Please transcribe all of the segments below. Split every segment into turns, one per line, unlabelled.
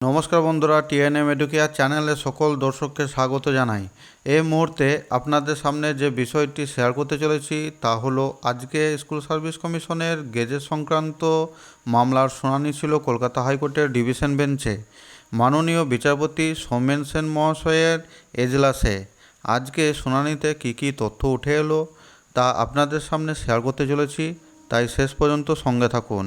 নমস্কার বন্ধুরা, TNM educare চ্যানেলে সকল দর্শককে স্বাগত জানাই। এই মুহূর্তে আপনাদের সামনে যে বিষয়টি শেয়ার করতে চলেছি তা হলো, আজকে স্কুল সার্ভিস কমিশনের গেজেট সংক্রান্ত মামলার শুনানি ছিল কলকাতা হাইকোর্টের ডিভিশন বেঞ্চে। মাননীয় বিচারপতি সৌমেন সেন মহাশয়ের এজলাসে আজকে শুনানিতে কী কী তথ্য উঠে এলো তা আপনাদের সামনে শেয়ার করতে চলেছি। তাই শেষ পর্যন্ত সঙ্গে থাকুন।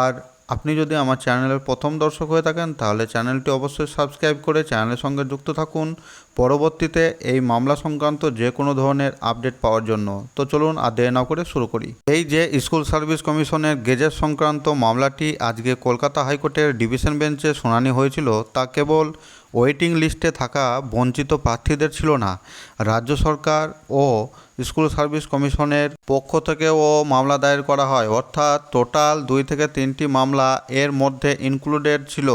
আর আপনি যদি আমার চ্যানেলের প্রথম দর্শক হয়ে থাকেন, তাহলে চ্যানেলটি অবশ্যই সাবস্ক্রাইব করে চ্যানেলের সঙ্গে যুক্ত থাকুন। পরবর্তীতে এই মামলা সংক্রান্ত যে কোনো ধরনের আপডেট পাওয়ার জন্য। তো চলুন আর দেরি না করে শুরু করি। এই যে স্কুল সার্ভিস কমিশনের গেজেট সংক্রান্ত মামলাটি আজকে কলকাতা হাইকোর্টের ডিভিশন বেঞ্চে শুনানি হয়েছিল, তা কেবল ওয়েটিং লিস্টে থাকা বঞ্চিত প্রার্থীদের ছিল না। রাজ্য সরকার ও স্কুল সার্ভিস কমিশনের পক্ষ থেকেও মামলা দায়ের করা হয়। অর্থাৎ টোটাল দুই থেকে তিনটি মামলা এর মধ্যে ইনক্লুডেড ছিল।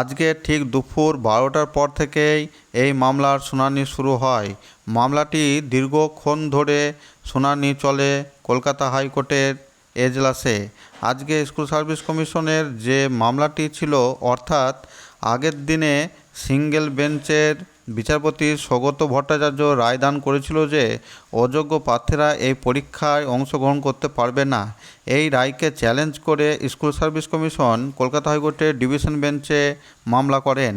আজকে ঠিক দুপুর বারোটার পর থেকেই এই মামলার শুনানি শুরু হয়। মামলাটি দীর্ঘক্ষণ ধরে শুনানি চলে কলকাতা হাইকোর্টের এজলাসে। আজকে স্কুল সার্ভিস কমিশনের যে মামলাটি ছিল, অর্থাৎ আগের দিনে সিঙ্গেল বেঞ্চের বিচারপতি সৌগত ভট্টাচার্য রায়দান করেছিল যে অযোগ্য প্রার্থীরা এই পরীক্ষায় অংশগ্রহণ করতে পারবে না। এই রায়কে চ্যালেঞ্জ করে স্কুল সার্ভিস কমিশন কলকাতা হাইকোর্টের ডিভিশন বেঞ্চে মামলা করেন।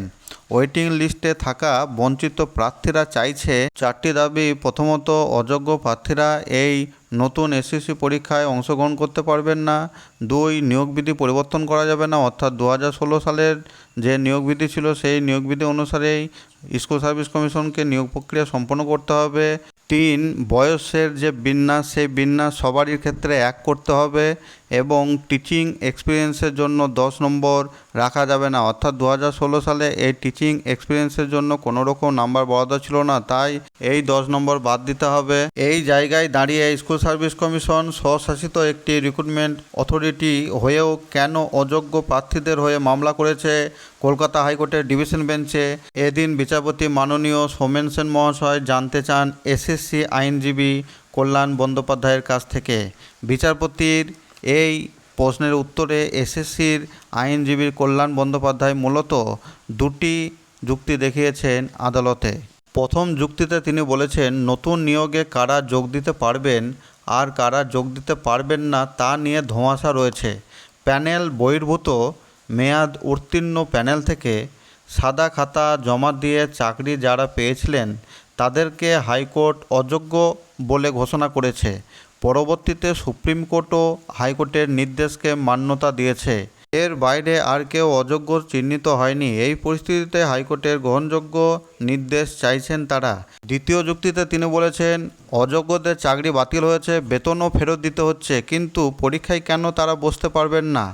ওয়েটিং লিস্টে থাকা বঞ্চিত প্রার্থীরা চাইছে চারটি দাবি। প্রথমত, অযোগ্য প্রার্থীরা এই নতুন এসএসসি পরীক্ষায় অংশগ্রহণ করতে পারবেন না। দুই নিয়োগ বিধি পরিবর্তন করা যাবে না। অর্থাৎ দু হাজার ষোলো সালের যে নিয়োগ বিধি ছিল, সেই নিয়োগ বিধি অনুসারেই স্কুল সার্ভিস কমিশনকে নিয়োগ প্রক্রিয়া সম্পন্ন করতে হবে। তিন, বয়সের যে বিন্যাস, সেই বিন্যাস সবারই ক্ষেত্রে এক করতে হবে এবং টিচিং এক্সপিরিয়েন্সের জন্য দশ নম্বর রাখা যাবে না। অর্থাৎ দু হাজার ষোলো সালে এই টিচিং এক্সপিরিয়েন্সের জন্য কোনো রকম নাম্বার বরাদ্দ ছিল না, তাই এই দশ নম্বর বাদ দিতে হবে। এই জায়গায় দাঁড়িয়ে স্কুল সার্ভিস কমিশন স্বশাসিত একটি রিক্রুটমেন্ট অথরিটি হয়েও কেন অযোগ্য প্রার্থীদের হয়ে মামলা করেছে কলকাতা হাইকোর্টের ডিভিশন বেঞ্চে? এদিন বিচারপতি মাননীয় সোমেন সেন মহাশয় জানতে চান এসএসসি আইনজীবী কল্যাণ বন্দ্যোপাধ্যায়ের কাছ থেকে। বিচারপতির এই প্রশ্নের উত্তরে এসএসসির আইনজীবীর কল্যাণ বন্দ্যোপাধ্যায় মূলত দুটি যুক্তি দেখিয়েছেন আদালতে। প্রথম যুক্তিতে তিনি বলেছেন, নতুন নিয়োগে কারা যোগ দিতে পারবেন আর কারা যোগ দিতে পারবেন না তা নিয়ে ধোঁয়াশা রয়েছে। প্যানেল বহির্ভূত, মেয়াদ উত্তীর্ণ প্যানেল থেকে সাদা খাতা জমা দিয়ে চাকরি যারা পেয়েছিলেন, তাদেরকে হাইকোর্ট অযোগ্য বলে ঘোষণা করেছে। পরবর্তীতে সুপ্রিম কোর্টও হাইকোর্টের নির্দেশকে মান্যতা দিয়েছে। এর বাইরে আর কেউ অযোগ্য চিহ্নিত হয়নি। এই পরিস্থিতিতে হাইকোর্টের গ্রহণযোগ্য নির্দেশ চাইছেন তারা। দ্বিতীয় যুক্তিতে তিনি বলেছেন, অযোগ্যদের চাকরি বাতিল হয়েছে, বেতনও ফেরত দিতে হচ্ছে, কিন্তু পরীক্ষায় কেন তারা বসতে পারবেন না?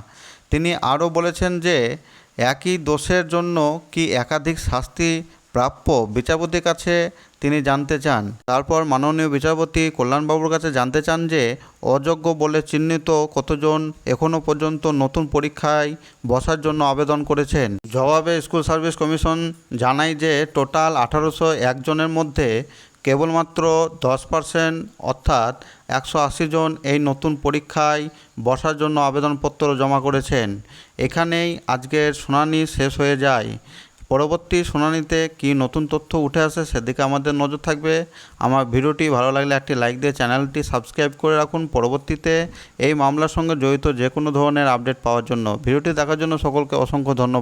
তিনি আরও বলেছেন যে, একই দোষের জন্য কি একাধিক শাস্তি প্রাপ্য? বিচারপতির কাছে তিনি জানতে চান। তারপর মাননীয় বিচারপতি কল্যাণবাবুর কাছে জানতে চান যে, অযোগ্য বলে চিহ্নিত কতজন এখনও পর্যন্ত নতুন পরীক্ষায় বসার জন্য আবেদন করেছেন? জবাবে স্কুল সার্ভিস কমিশন জানায় যে, টোটাল আঠারোশো একজনের মধ্যে কেবলমাত্র দশ পার্সেন্ট অর্থাৎ একশো আশি জন এই নতুন পরীক্ষায় বসার জন্য আবেদনপত্র জমা করেছেন। এখানেই আজকের শুনানি শেষ হয়ে যায়। পরবর্তী শুনানিতে কি নতুন তথ্য উঠে আসে সেদিকে আমাদের নজর থাকবে। আমার ভিডিওটি ভালো লাগলে একটি লাইক দিয়ে চ্যানেলটি সাবস্ক্রাইব করে রাখুন। পরবর্তীতে এই মামলার সঙ্গে জড়িত যে কোনো ধরনের আপডেট পাওয়ার জন্য। ভিডিওটি দেখার জন্য সকলকে অসংখ্য ধন্যবাদ।